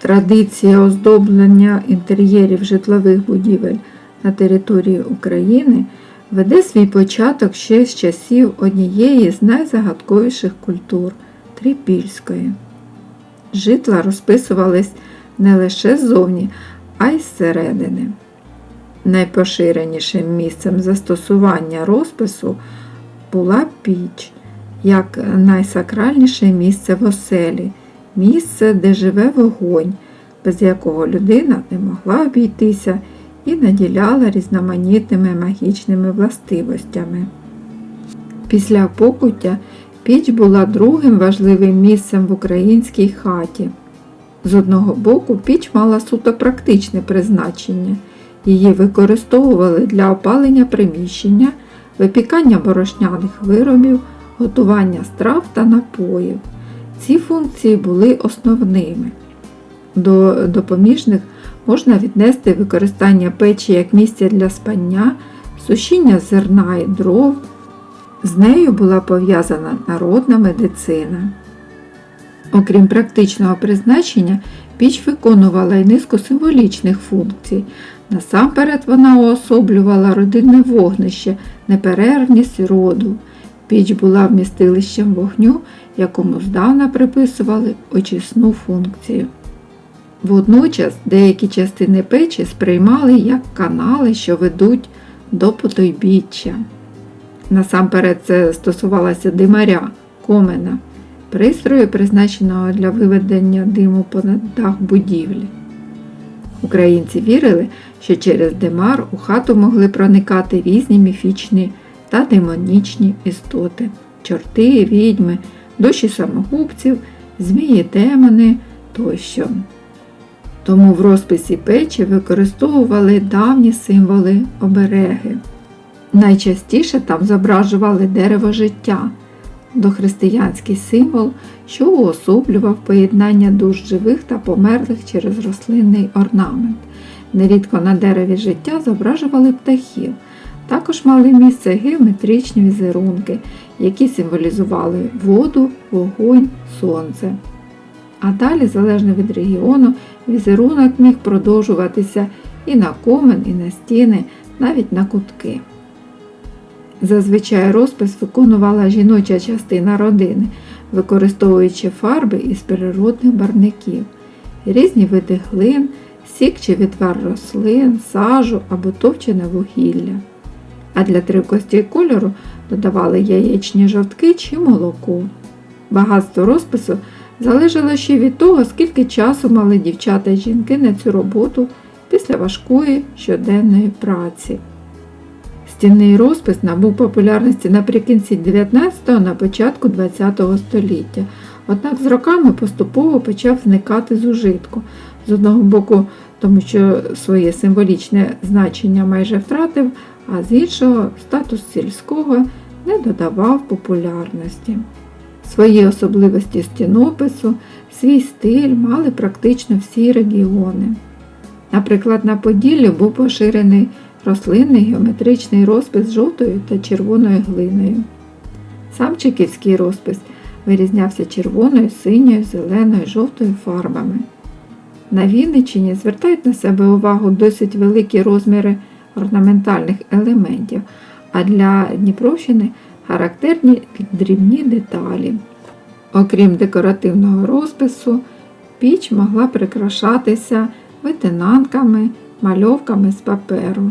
Традиція оздоблення інтер'єрів житлових будівель на території України веде свій початок ще з часів однієї з найзагадковіших культур трипільської. Житла розписувались не лише ззовні, а й зсередини. Найпоширенішим місцем застосування розпису була піч, як найсакральніше місце в оселі, місце, де живе вогонь, без якого людина не могла обійтися і наділяла різноманітними магічними властивостями. Після покуття піч була другим важливим місцем в українській хаті. З одного боку, піч мала суто практичне призначення. Її використовували для опалення приміщення, випікання борошняних виробів, готування страв та напоїв. Ці функції були основними. До допоміжних можна віднести використання печі як місця для спання, сушіння зерна і дров. З нею була пов'язана народна медицина. Окрім практичного призначення, піч виконувала й низку символічних функцій. Насамперед вона уособлювала родинне вогнище, неперервність роду. Піч була вмістилищем вогню, якому здавна приписували очисну функцію. Водночас деякі частини печі сприймали як канали, що ведуть до потойбіччя. Насамперед це стосувалося димаря, комена, пристрою, призначеного для виведення диму понад дах будівлі. Українці вірили, що через димар у хату могли проникати різні міфічні та демонічні істоти чорти, відьми, душі самогубців, змії, демони тощо. Тому в розписі печі використовували давні символи обереги. Найчастіше там зображували дерево життя, дохристиянський символ, що уособлював поєднання душ живих та померлих через рослинний орнамент. Нерідко на дереві життя зображували птахів. Також мали місце геометричні візерунки, які символізували воду, вогонь, сонце. А далі, залежно від регіону, візерунок міг продовжуватися і на комен, і на стіни, навіть на кутки. Зазвичай розпис виконувала жіноча частина родини, використовуючи фарби із природних барників, різні види глин, сік чи відвар рослин, сажу або товчене вугілля. А для тривкості кольору додавали яєчні жовтки чи молоко. Багатство розпису залежало ще від того, скільки часу мали дівчата і жінки на цю роботу після важкої щоденної праці. Стінний розпис набув популярності наприкінці 19-го на початку 20-го століття, однак з роками поступово почав зникати з ужитку. З одного боку, тому що своє символічне значення майже втратив, а з іншого статус сільського не додавав популярності. Свої особливості стінопису, свій стиль мали практично всі регіони. Наприклад, на Поділлі був поширений рослинний геометричний розпис жовтою та червоною глиною. Сам чеківський розпис вирізнявся червоною, синьою, зеленою, жовтою фарбами. На Вінниччині звертають на себе увагу досить великі розміри орнаментальних елементів, а для Дніпровщини характерні дрібні деталі. Окрім декоративного розпису, піч могла прикрашатися витинанками, мальовками з паперу.